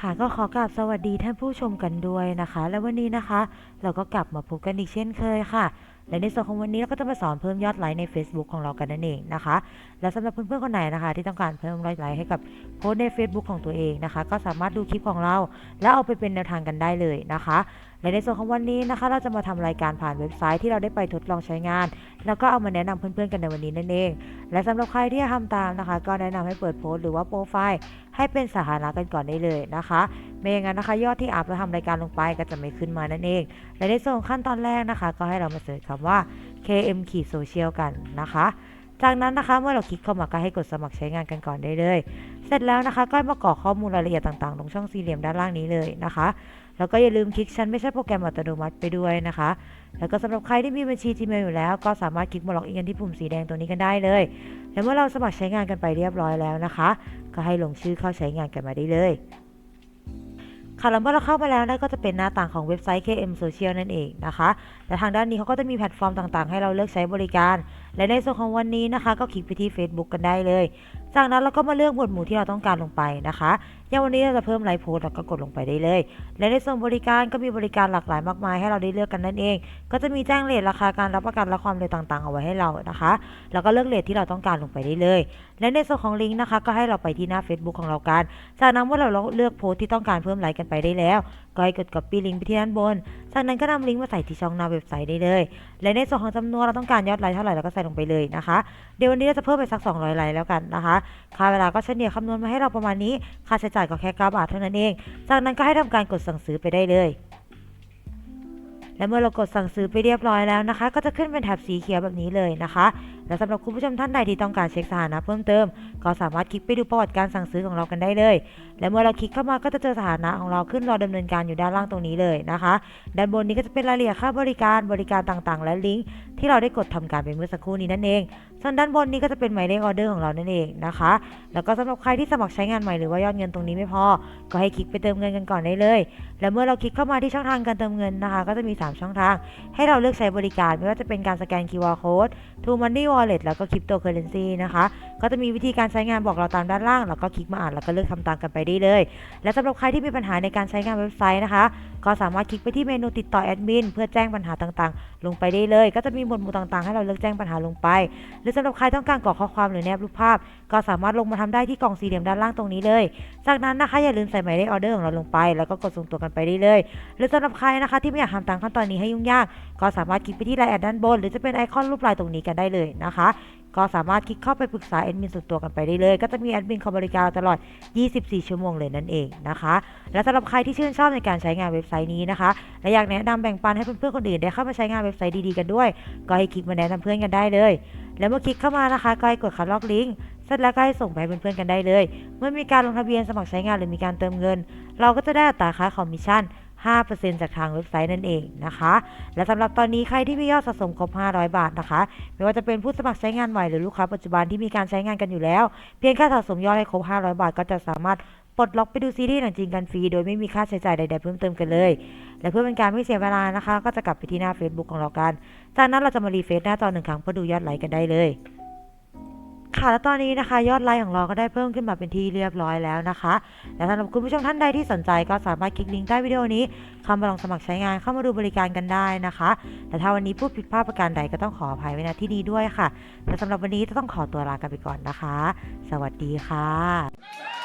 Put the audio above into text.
ค่ะก็ขอกราบสวัสดีท่านผู้ชมกันด้วยนะคะ และวันนี้นะคะ เราก็กลับมาพบกันอีกเช่นเคยค่ะ และในส่วนของวันนี้เราก็จะมาสอนเพิ่มยอดไลค์ใน Facebook ของเรากันนั่นเองนะคะ และสำหรับเพื่อนๆคนไหนนะคะ ที่ต้องการเพิ่มยอดไลค์ให้กับโพสใน Facebook ของตัวเองนะคะ ก็สามารถดูคลิปของเรา แล้วเอาไปเป็นแนวทางกันได้เลยนะคะ และในส่วนของวันนี้นะคะ เราจะมาทำรายการผ่านเว็บไซต์ที่เราได้ไปทดลองใช้งาน แล้วก็เอามาแนะนำเพื่อนๆกันในวันนี้นั่นเอง และสำหรับใครที่จะทำตามนะคะ ก็แนะนำให้เปิดโพสต์หรือว่าโปรไฟล์ให้เป็นสาธารณะกันก่อนได้เลยนะคะไม่อย่างนั้นนะคะ ยอดที่อัพแล้วทำรายการลงไปก็จะไม่ขึ้นมานั่นเอง และในส่วนของขั้นตอนแรกนะคะ ก็ให้เรามาเสิร์ชคำว่า KM ขีดโซเชียลกันนะคะ จากนั้นนะคะเมื่อเราคลิกเข้ามาก็ให้กดสมัครใช้งานกันก่อนได้เลย เสร็จแล้วนะคะ ก็มากรอกข้อมูลรายละเอียดต่างๆตรงช่องสี่เหลี่ยมด้านล่างนี้เลยนะคะ แล้วก็อย่าลืมคลิกฉันไม่ใช่โปรแกรมอัตโนมัติไปด้วยนะคะ แล้วก็สำหรับใครที่มีบัญชี Gmail อยู่แล้ว ก็สามารถคลิกมาล็อกอินกันที่ปุ่มสีแดงตัวนี้กันได้เลย และเมื่อเราสมัครใช้งานกันไปเรียบร้อยแล้วนะคะ ก็ให้ลงชื่อเข้าใช้งานกันมาได้เลยค่ะแล้วเมื่อเราเข้ามาแล้วนั่นก็จะเป็นหน้าต่างของเว็บไซต์ KM Social นั่นเองนะคะ และทางด้านนี้เขาก็จะมีแพลตฟอร์มต่างๆ ให้เราเลือกใช้บริการ และในส่วนของวันนี้นะคะ ก็คลิกไปที่ Facebook กันได้เลยจากนั้นเราก็มาเลือกหมวดหมู่ที่เราต้องการลงไปนะคะอย่างวันนี้เราจะเพิ่มไลฟ์โพสต์เราก็กดลงไปได้เลย และในส่วนบริการก็มีบริการหลากหลายมากมายให้เราได้เลือกกันนั่นเอง ก็จะมีแจ้งเรทราคาการรับประกันและความเร็วต่างๆ เอาไว้ให้เรานะคะ แล้วก็เลือกเรทที่เราต้องการลงไปได้เลย และในส่วนของลิงก์นะคะ ก็ให้เราไปที่หน้า Facebook ของเรากัน จากนั้นเมื่อเราเลือกโพสต์ที่ต้องการเพิ่มไลค์กันไปได้แล้ว ก็ให้กด copy ลิงก์ไปที่ด้านบน จากนั้นก็นำลิงก์มาใส่ที่ช่องหน้าเว็บไซต์ได้เลย และในส่วนของจำนวนเราต้องการยอดไลค์เท่าไหร่เราก็ใส่ลงไปเลยนะคะ เดี๋ยววันนี้เราจะเพิ่มไปสัก 200ไลค์แล้วกันนะคะ ค่าเวลาก็เฉลี่ยคำนวณมาให้เราประมาณนี้ ค่าใช้จ่ายก็แค่9บาทเท่านั้นเอง จากนั้นก็ให้ทำการกดสั่งซื้อไปได้เลยและเมื่อเรากดสั่งซื้อไปเรียบร้อยแล้วนะคะ ก็จะขึ้นเป็นแถบสีเขียวแบบนี้เลยนะคะและสำหรับคุณผู้ชมท่านใดที่ต้องการเช็คสถานะเพิ่มเติม ก็สามารถคลิกไปดูประวัติการสั่งซื้อของเรากันได้เลย และเมื่อเราคลิกเข้ามาก็จะเจอสถานะของเราขึ้นรอดำเนินการอยู่ด้านล่างตรงนี้เลยนะคะ ด้านบนนี้ก็จะเป็นรายละเอียดค่าบริการบริการต่างๆ และลิงก์ที่เราได้กดทำการไปเมื่อสักครู่นี้นั่นเอง ส่วนด้านบนนี้ก็จะเป็นหมายเลขออเดอร์ของเรานั่นเองนะคะ แล้วก็สำหรับใครที่สมัครใช้งานใหม่หรือว่ายอดเงินตรงนี้ไม่พอ ก็ให้คลิกไปเติมเงินกันก่อนได้เลย และเมื่อเราคลิกเข้ามาที่ช่องทางการเติมเงินนะคะ ก็จะมี 3 ช่องทาง ให้เราเลือกใช้บริการไม่ว่าจะเป็นการสแกน QR code True Money Wallet แล้วก็ Cryptocurrency นะคะ ก็จะมีวิธีการใช้งานบอกเราตามด้านล่าง แล้วก็คลิกมาอ่านแล้วก็เลือกทำตามกันไปได้เลย และสำหรับใครที่มีปัญหาในการใช้งานเว็บไซต์นะคะ ก็สามารถคลิกไปที่เมนูติดต่อแอดมินเพื่อแจ้งปัญหาต่างๆ ลงไปได้เลย ก็จะมีหมวดหมู่ต่างๆ ให้เราเลือกแจ้งปัญหาลงไป หรือสำหรับใครต้องการกรอกข้อความหรือแนบรูปภาพ ก็สามารถลงมาทำได้ที่กล่องสี่เหลี่ยมด้านล่างตรงนี้เลย จากนั้นนะคะอย่าลืมใส่หมายเลขออเดอร์ของเราลงไป แล้วก็กดส่งตัวกันไปได้เลย หรือสำหรับใครนะคะที่ไม่อยากทำตามขั้นตอนนี้ให้ยุ่งยากก็สามารถคลิกไปที่ไลน์แอดด้านบน หรือจะเป็นไอคอนรูปลายตรงนี้กันได้เลยนะคะ ก็สามารถคลิกเข้าไปปรึกษาแอดมินส่วนตัวกันไปได้เลย ก็จะมีแอดมินคอยบริการเราตลอด 24 ชั่วโมงเลยนั่นเองนะคะ และสำหรับใครที่ชื่นชอบในการใช้งานเว็บไซต์นี้นะคะและอยากแนะนำแบ่งปันให้เพื่อนๆคนอื่นได้เข้ามาใช้งานเว็บไซต์ดีๆกันด้วย ก็ให้คลิกมาแนะนำเพื่อนกันได้เลย แล้วเมื่อคลิกเข้ามานะคะก็ให้กดคัดลอกลิงก์เสร็จแล้วก็ให้ส่งไปเพื่อนๆกันได้เลย เมื่อมีการลงทะเบียนสมัครใช้งานหรือมีการเติมเงิน เราก็จะได้อัตราค่าคอมมิชชั่น 5%จากทางเว็บไซต์นั่นเองนะคะ และสำหรับตอนนี้ใครที่มียอดสะสมครบ 500 บาทนะคะ ไม่ว่าจะเป็นผู้สมัครใช้งานใหม่หรือลูกค้าปัจจุบันที่มีการใช้งานกันอยู่แล้ว เพียงแค่สะสมยอดให้ครบ 500 บาท ก็จะสามารถปลดล็อกไปดูซีรีส์หนังจีนกันฟรีโดยไม่มีค่าใช้จ่ายใดๆเพิ่มเติมกันเลย และเพื่อเป็นการไม่เสียเวลานะคะ ก็จะกลับไปที่หน้า Facebook ของเรากัน จากนั้นเราจะมารีเฟซหน้าจอหนึ่งครั้งเพื่อดูยอดไลค์กันได้เลย ค่ะแล้วตอนนี้นะคะยอดไลค์ของเราก็ได้เพิ่มขึ้นมาเป็นที่เรียบร้อยแล้วนะคะและสำหรับคุณผู้ชมท่านใดที่สนใจก็สามารถคลิกลิงก์ใต้วิดีโอนี้เข้ามาลองสมัครใช้งานเข้ามาดูบริการกันได้นะคะ แต่ถ้าวันนี้พูดผิดพลาดประการใดก็ต้องขออภัยไว้ณที่นี้ด้วยค่ะและสำหรับวันนี้จะต้องขอตัวลากันไปก่อนนะคะ สวัสดีค่ะ